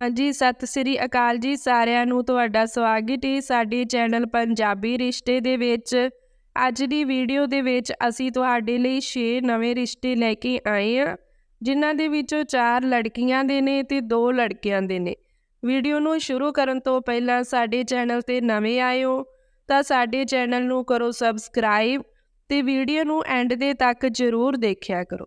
ਹਾਂਜੀ, ਸਤਿ ਸ੍ਰੀ ਅਕਾਲ ਜੀ ਸਾਰਿਆਂ ਨੂੰ, ਤੁਹਾਡਾ ਸਵਾਗਤ ਹੈ ਸਾਡੇ ਚੈਨਲ ਪੰਜਾਬੀ ਰਿਸ਼ਤੇ ਦੇ ਵਿੱਚ। ਅੱਜ ਦੀ ਵੀਡੀਓ ਦੇ ਵਿੱਚ ਅਸੀਂ ਤੁਹਾਡੇ ਲਈ 6 ਨਵੇਂ ਰਿਸ਼ਤੇ ਲੈ ਕੇ ਆਏ ਹਾਂ, ਜਿਨ੍ਹਾਂ ਦੇ ਵਿੱਚੋਂ 4 ਲੜਕੀਆਂ ਦੇ ਨੇ ਤੇ 2 ਲੜਕਿਆਂ ਦੇ ਨੇ। ਵੀਡੀਓ ਨੂੰ ਸ਼ੁਰੂ ਕਰਨ ਤੋਂ ਪਹਿਲਾਂ ਸਾਡੇ ਚੈਨਲ ਤੇ ਨਵੇਂ ਆਏ ਹੋ ਤਾਂ ਸਾਡੇ ਚੈਨਲ ਨੂੰ ਕਰੋ ਸਬਸਕ੍ਰਾਈਬ ਤੇ ਵੀਡੀਓ ਨੂੰ ਐਂਡ ਦੇ ਤੱਕ ਜ਼ਰੂਰ ਦੇਖਿਆ ਕਰੋ।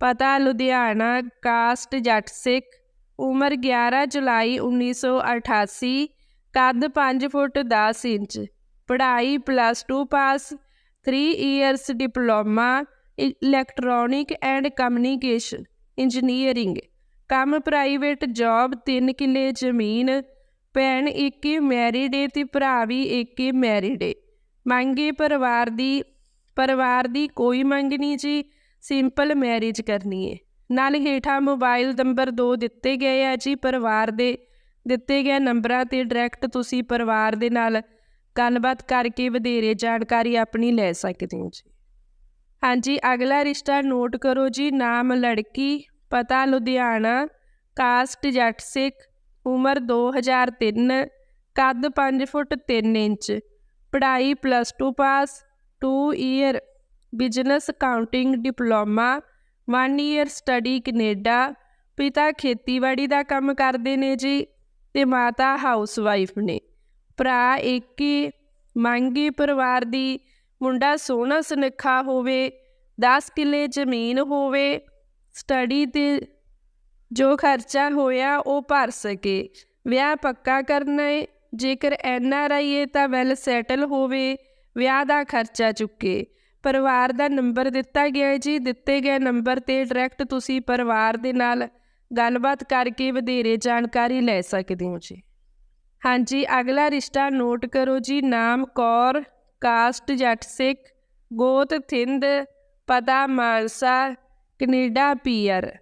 ਪਤਾ ਲੁਧਿਆਣਾ ਕਾਸਟ ਜੱਟ ਸਿੱਖ, ਉਮਰ 11 ਜੁਲਾਈ 1988 ਕੱਦ 5 ਫੁੱਟ 10 ਇੰਚ, ਪੜ੍ਹਾਈ plus 2 pass 3 years diploma electronic and communication engineering ਕੰਮ ਪ੍ਰਾਈਵੇਟ ਜੌਬ 3 ਕਿੱਲੇ ਜ਼ਮੀਨ, ਭੈਣ ਇੱਕ ਹੀ ਮੈਰਿਡ ਏ ਤੇ ਭਰਾ ਵੀ ਇੱਕ ਮੈਰਿਡ ਏ। ਮੰਗੇ ਪਰਿਵਾਰ ਦੀ ਪਰਿਵਾਰ ਦੀ ਕੋਈ ਮੰਗ ਨਹੀਂ ਜੀ। ਸਿੰਪਲ ਮੈਰਿਜ ਕਰਨੀ ਏ। ਨਾਲ ਹੇਠਾਂ ਮੋਬਾਈਲ ਨੰਬਰ ਦੋ ਦਿੱਤੇ ਗਏ ਆ ਜੀ ਪਰਿਵਾਰ ਦੇ। ਦਿੱਤੇ ਗਏ ਨੰਬਰਾਂ ਤੇ ਡਾਇਰੈਕਟ ਤੁਸੀਂ ਪਰਿਵਾਰ ਦੇ ਨਾਲ ਗੱਲਬਾਤ ਕਰਕੇ ਵਧੇਰੇ ਜਾਣਕਾਰੀ ਆਪਣੀ ਲੈ ਸਕਦੇ ਹੋ ਜੀ। ਹਾਂਜੀ, ਅਗਲਾ ਰਿਸ਼ਤਾ ਨੋਟ ਕਰੋ ਜੀ। ਨਾਮ ਲੜਕੀ, ਪਤਾ ਲੁਧਿਆਣਾ, ਕਾਸਟ ਜੱਟ ਸਿੱਖ, ਉਮਰ 2003 ਕੱਦ 5 ਫੁੱਟ 3 ਇੰਚ, ਪੜ੍ਹਾਈ plus 2 pass 2 year business accounting diploma 1 year study Canada, ਪਿਤਾ ਖੇਤੀਬਾੜੀ ਦਾ ਕੰਮ ਕਰਦੇ ਨੇ ਜੀ ਤੇ ਮਾਤਾ ਹਾਊਸ ਵਾਈਫ ਨੇ। ਭਰਾ ਏਕੀ, ਮੰਗੀ ਪਰਿਵਾਰ ਦੀ, ਮੁੰਡਾ ਸੋਹਣਾ ਸੁਨੱਖਾ ਹੋਵੇ 10 ਕਿੱਲੇ ਜ਼ਮੀਨ ਹੋਵੇ ਸਟੱਡੀ ਤੇ ਜੋ ਖਰਚਾ ਹੋਇਆ ਉਹ ਭਰ ਸਕੇ। ਵਿਆਹ ਪੱਕਾ ਕਰਨਾ ਹੈ ਜੇਕਰ ਐਨ ਆਰ ਆਈ ਹੈ ਤਾਂ ਵੈਲ ਸੈਟਲ ਹੋਵੇ, ਵਿਆਹ ਦਾ ਖਰਚਾ ਚੁੱਕੇ। ਪਰਿਵਾਰ ਦਾ ਨੰਬਰ ਦਿੱਤਾ ਗਿਆ ਹੈ ਜੀ, ਦਿੱਤੇ ਗਏ ਨੰਬਰ ਤੇ ਡਾਇਰੈਕਟ ਤੁਸੀਂ ਪਰਿਵਾਰ ਦੇ ਨਾਲ ਗੱਲਬਾਤ ਕਰਕੇ ਵਧੇਰੇ ਜਾਣਕਾਰੀ ਲੈ ਸਕਦੇ ਹੋ ਜੀ। ਹਾਂਜੀ, ਅਗਲਾ ਰਿਸ਼ਤਾ ਨੋਟ ਕਰੋ ਜੀ, ਨਾਮ ਕੌਰ ਕਾਸਟ ਜੱਟ ਸਿੱਖ, ਗੋਤ ਥਿੰਦ, ਪਤਾ ਮਾਨਸਾ, ਕੈਨੇਡਾ ਪੀਅਰ।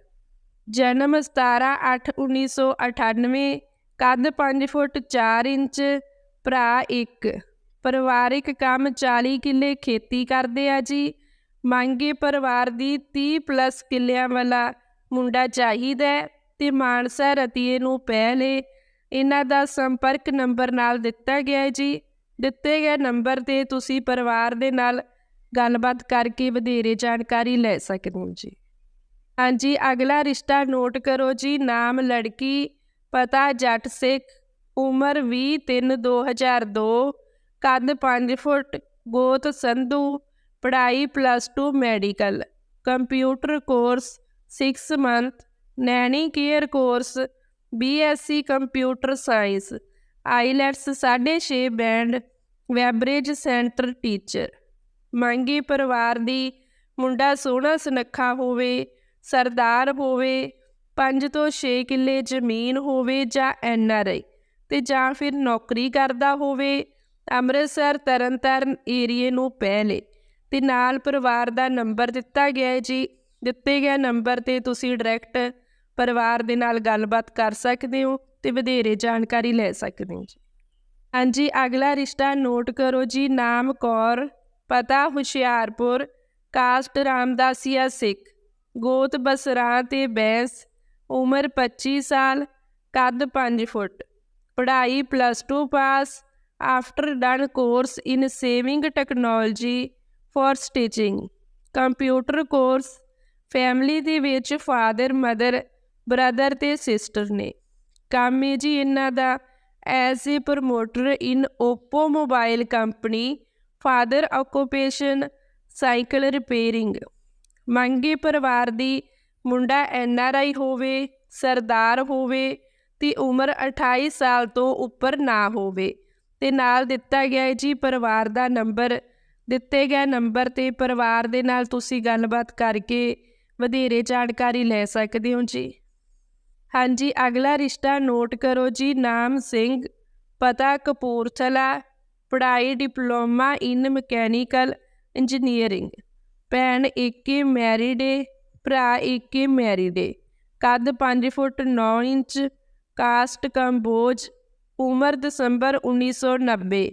ਜਨਮ 17/8/1998 ਕੱਦ 5 ਫੁੱਟ 4 ਇੰਚ, ਭਰਾ 1 ਪਰਿਵਾਰਿਕ ਕੰਮ 40 ਕਿੱਲੇ ਖੇਤੀ ਕਰਦੇ ਆ ਜੀ। ਮੰਗੇ ਪਰਿਵਾਰ ਦੀ 30 ਪਲੱਸ ਕਿੱਲਿਆਂ ਵਾਲਾ ਮੁੰਡਾ ਚਾਹੀਦਾ ਤੇ ਮਾਨਸਾ ਰਤੀਏ ਨੂੰ ਪਹਿਲੇ ਇਹਨਾਂ ਦਾ ਸੰਪਰਕ ਨੰਬਰ ਨਾਲ ਦਿੱਤਾ ਗਿਆ ਹੈ ਜੀ। ਦਿੱਤੇ ਗਏ ਨੰਬਰ ਤੇ ਤੁਸੀਂ ਪਰਿਵਾਰ ਦੇ ਨਾਲ ਗੱਲਬਾਤ ਕਰਕੇ ਵਧੇਰੇ ਜਾਣਕਾਰੀ ਲੈ ਸਕਦੇ ਹੋ ਜੀ। ਹਾਂਜੀ, ਅਗਲਾ ਰਿਸ਼ਤਾ ਨੋਟ ਕਰੋ ਜੀ। ਨਾਮ ਲੜਕੀ, ਪਤਾ ਜੱਟ ਸਿੱਖ, ਉਮਰ 20 3 2002 ਕੱਦ 5 ਫੁੱਟ, ਗੋਤ ਸੰਧੂ, ਪੜ੍ਹਾਈ plus 2 medical computer course 6 month nanny care course BSc computer science IELTS 6.5 band ਵੈਬਰੇਜ centre teacher ਮੰਗੀ ਪਰਿਵਾਰ ਦੀ ਮੁੰਡਾ ਸੋਹਣਾ ਸੁਨੱਖਾ ਹੋਵੇ, ਸਰਦਾਰ ਹੋਵੇ 5 ਤੋਂ 6 ਕਿੱਲੇ ਜ਼ਮੀਨ ਹੋਵੇ ਜਾਂ ਐਨ ਆਰ ਆਈ ਤੇ ਜਾਂ ਫਿਰ ਨੌਕਰੀ ਕਰਦਾ ਹੋਵੇ ਅੰਮ੍ਰਿਤਸਰ ਤਰਨਤਾਰਨ ਏਰੀਏ ਨੂੰ ਪਹਿਲੇ ਤੇ ਨਾਲ ਪਰਿਵਾਰ ਦਾ ਨੰਬਰ ਦਿੱਤਾ ਗਿਆ ਹੈ ਜੀ। ਦਿੱਤੇ ਗਏ ਨੰਬਰ ਤੇ ਤੁਸੀਂ ਡਾਇਰੈਕਟ ਪਰਿਵਾਰ ਦੇ ਨਾਲ ਗੱਲਬਾਤ ਕਰ ਸਕਦੇ ਹੋ ਤੇ ਵਧੇਰੇ ਜਾਣਕਾਰੀ ਲੈ ਸਕਦੇ ਹੋ ਜੀ। ਹਾਂਜੀ, ਅਗਲਾ ਰਿਸ਼ਤਾ ਨੋਟ ਕਰੋ ਜੀ। ਨਾਮ ਕੌਰ, ਪਤਾ ਹੁਸ਼ਿਆਰਪੁਰ ਕਾਸਟ ਰਾਮਦਾਸੀਆ ਸਿੱਖ, ਗੋਤ ਬਸਰਾ ਤੇ ਬੈਂਸ, ਉਮਰ 25 ਸਾਲ, ਕੱਦ 5 ਫੁੱਟ, ਪੜ੍ਹਾਈ plus 2 pass after done course in sewing technology for stitching computer course family ਦੇ ਵਿੱਚ ਫਾਦਰ ਮਦਰ ਬ੍ਰਦਰ ਤੇ ਸਿਸਟਰ ਨੇ। ਕੰਮ ਹੈ ਜੀ ਇਹਨਾਂ ਦਾ। As a promoter in Oppo mobile company father occupation cycle repairing ਮੰਗੇ ਪਰਿਵਾਰ ਦੀ ਮੁੰਡਾ ਐਨ ਆਰ ਆਈ ਹੋਵੇ, ਸਰਦਾਰ ਹੋਵੇ ਤੇ ਉਮਰ 28 ਸਾਲ ਤੋਂ ਉੱਪਰ ਨਾ ਹੋਵੇ। ਤੇ ਨਾਲ ਦਿੱਤਾ ਗਿਆ ਹੈ ਜੀ, ਪਰਿਵਾਰ ਦਾ ਨੰਬਰ। ਦਿੱਤੇ ਗਏ ਨੰਬਰ ਤੇ ਪਰਿਵਾਰ ਦੇ ਨਾਲ ਤੁਸੀਂ ਗੱਲਬਾਤ ਕਰਕੇ ਵਧੇਰੇ ਜਾਣਕਾਰੀ ਲੈ ਸਕਦੇ ਹੋ ਜੀ। ਹਾਂਜੀ, ਅਗਲਾ ਰਿਸ਼ਤਾ ਨੋਟ ਕਰੋ ਜੀ, ਨਾਮ ਸਿੰਘ, ਪਤਾ ਕਪੂਰਥਲਾ, ਪੜ੍ਹਾਈ ਡਿਪਲੋਮਾ ਇਨ ਮਕੈਨੀਕਲ ਇੰਜੀਨੀਅਰਿੰਗ, ਭੈਣ ਏਕੇ ਮੈਰਿਡ ਏ, ਭਰਾ ਏਕੇ ਮੈਰਿਡ ਏ, ਕੱਦ 5 ਫੁੱਟ 9 ਇੰਚ, ਕਾਸਟ ਕੰਬੋਜ ਉਮਰ ਦਸੰਬਰ 1990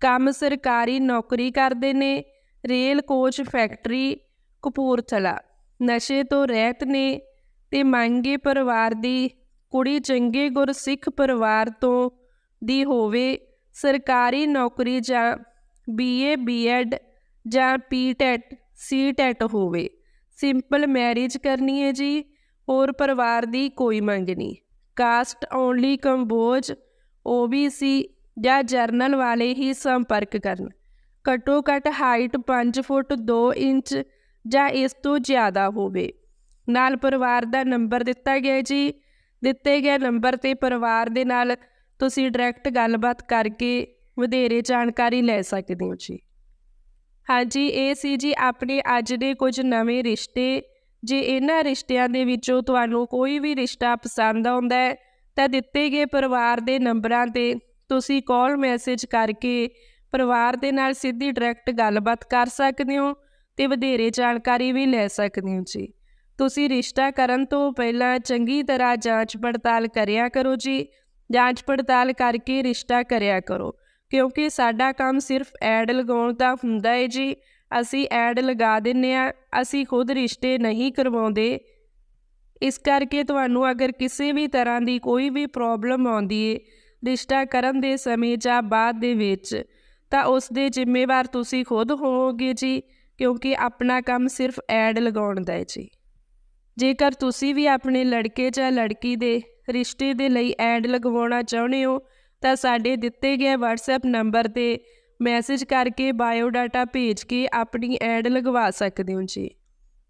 ਕੰਮ ਸਰਕਾਰੀ ਨੌਕਰੀ ਕਰਦੇ ਨੇ, ਰੇਲ ਕੋਚ ਫੈਕਟਰੀ, ਕਪੂਰਥਲਾ। ਨਸ਼ੇ ਤੋਂ ਰਹਿਤ ਨੇ ਤੇ ਮੰਗੇ ਪਰਿਵਾਰ ਦੀ ਕੁੜੀ ਚੰਗੇ ਗੁਰਸਿੱਖ ਪਰਿਵਾਰ ਤੋਂ ਦੀ ਹੋਵੇ ਸਰਕਾਰੀ ਨੌਕਰੀ ਜਾਂ ਬੀਏ, ਬੀਐਡ ਜਾਂ ਪੀਟੈਟ, ਸੀਟੈਟ ਹੋਵੇ। ਸਿੰਪਲ ਮੈਰਿਜ ਕਰਨੀ ਹੈ ਜੀ, ਹੋਰ ਪਰਿਵਾਰ ਦੀ ਕੋਈ ਮੰਗ ਨਹੀਂ। ਕਾਸਟ ਓਨਲੀ ਕੰਬੋਜ ਓਬੀਸੀ ਜਾਂ ਜਰਨਲ ਵਾਲੇ ਹੀ ਸੰਪਰਕ ਕਰਨ। ਘੱਟੋ ਘੱਟ ਹਾਈਟ 5 ਫੁੱਟ 2 ਇੰਚ ਜਾਂ ਇਸ ਤੋਂ ਜ਼ਿਆਦਾ ਹੋਵੇ। ਨਾਲ ਪਰਿਵਾਰ ਦਾ ਨੰਬਰ ਦਿੱਤਾ ਗਿਆ ਜੀ। ਦਿੱਤੇ ਗਏ ਨੰਬਰ ਤੇ ਪਰਿਵਾਰ ਦੇ ਨਾਲ ਤੁਸੀਂ ਡਾਇਰੈਕਟ ਗੱਲਬਾਤ ਕਰਕੇ ਵਧੇਰੇ ਜਾਣਕਾਰੀ ਲੈ ਸਕਦੇ ਹੋ ਜੀ। ਹਾਂਜੀ, ਇਹ ਸੀ ਜੀ ਆਪਣੇ ਅੱਜ ਦੇ ਕੁਝ ਨਵੇਂ ਰਿਸ਼ਤੇ। ਜੇ ਇਹਨਾਂ ਰਿਸ਼ਤਿਆਂ ਦੇ ਵਿੱਚੋਂ ਤੁਹਾਨੂੰ ਕੋਈ ਵੀ ਰਿਸ਼ਤਾ ਪਸੰਦ ਆਉਂਦਾ ਹੈ ਤਾਂ ਦਿੱਤੇ ਗਏ ਪਰਿਵਾਰ ਦੇ ਨੰਬਰਾਂ ਤੇ ਤੁਸੀਂ ਕਾਲ ਮੈਸੇਜ ਕਰਕੇ ਪਰਿਵਾਰ ਦੇ ਨਾਲ ਸਿੱਧੀ ਡਾਇਰੈਕਟ ਗੱਲਬਾਤ ਕਰ ਸਕਦੇ ਹੋ ਤੇ ਵਧੇਰੇ ਜਾਣਕਾਰੀ ਵੀ ਲੈ ਸਕਦੇ ਹੋ ਜੀ। ਤੁਸੀਂ ਰਿਸ਼ਤਾ ਕਰਨ ਤੋਂ ਪਹਿਲਾਂ ਚੰਗੀ ਤਰ੍ਹਾਂ ਜਾਂਚ ਪੜਤਾਲ ਕਰਿਆ ਕਰੋ ਜੀ। ਜਾਂਚ ਪੜਤਾਲ ਕਰਕੇ ਰਿਸ਼ਤਾ ਕਰਿਆ ਕਰੋ, ਕਿਉਂਕਿ ਸਾਡਾ ਕੰਮ ਸਿਰਫ ਐਡ ਲਗਾਉਣ ਦਾ ਹੁੰਦਾ ਹੈ ਜੀ। ਅਸੀਂ ਐਡ ਲਗਾ ਦਿੰਨੇ ਆ ਅਸੀਂ ਖੁਦ ਰਿਸ਼ਤੇ ਨਹੀਂ ਕਰਵਾਉਂਦੇ। ਇਸ ਕਰਕੇ ਤੁਹਾਨੂੰ ਅਗਰ ਕਿਸੇ ਵੀ ਤਰ੍ਹਾਂ ਦੀ ਕੋਈ ਵੀ ਪ੍ਰੋਬਲਮ ਆਉਂਦੀ ਏ, ਰਿਸ਼ਤਾ ਕਰਨ ਦੇ ਸਮੇਂ ਜਾਂ ਬਾਅਦ ਦੇ ਵਿੱਚ, ਤਾਂ ਉਸ ਦੇ ਜ਼ਿੰਮੇਵਾਰ ਤੁਸੀਂ ਖੁਦ ਹੋਵੋਗੇ ਜੀ, ਕਿਉਂਕਿ ਆਪਣਾ ਕੰਮ ਸਿਰਫ ਐਡ ਲਗਾਉਣ ਦਾ ਹੈ ਜੀ। ਜੇਕਰ ਤੁਸੀਂ ਵੀ ਆਪਣੇ ਲੜਕੇ ਜਾਂ ਲੜਕੀ ਦੇ ਰਿਸ਼ਤੇ ਦੇ ਲਈ ਐਡ ਲਗਵਾਉਣਾ ਚਾਹੁੰਦੇ ਹੋ, ਤਾਂ ਸਾਡੇ ਦਿੱਤੇ ਗਏ WhatsApp ਨੰਬਰ ਤੇ ਮੈਸੇਜ ਕਰਕੇ ਬਾਇਓ ਡਾਟਾ ਭੇਜ ਕੇ ਆਪਣੀ ਐਡ ਲਗਵਾ ਸਕਦੇ ਹੋ ਜੀ।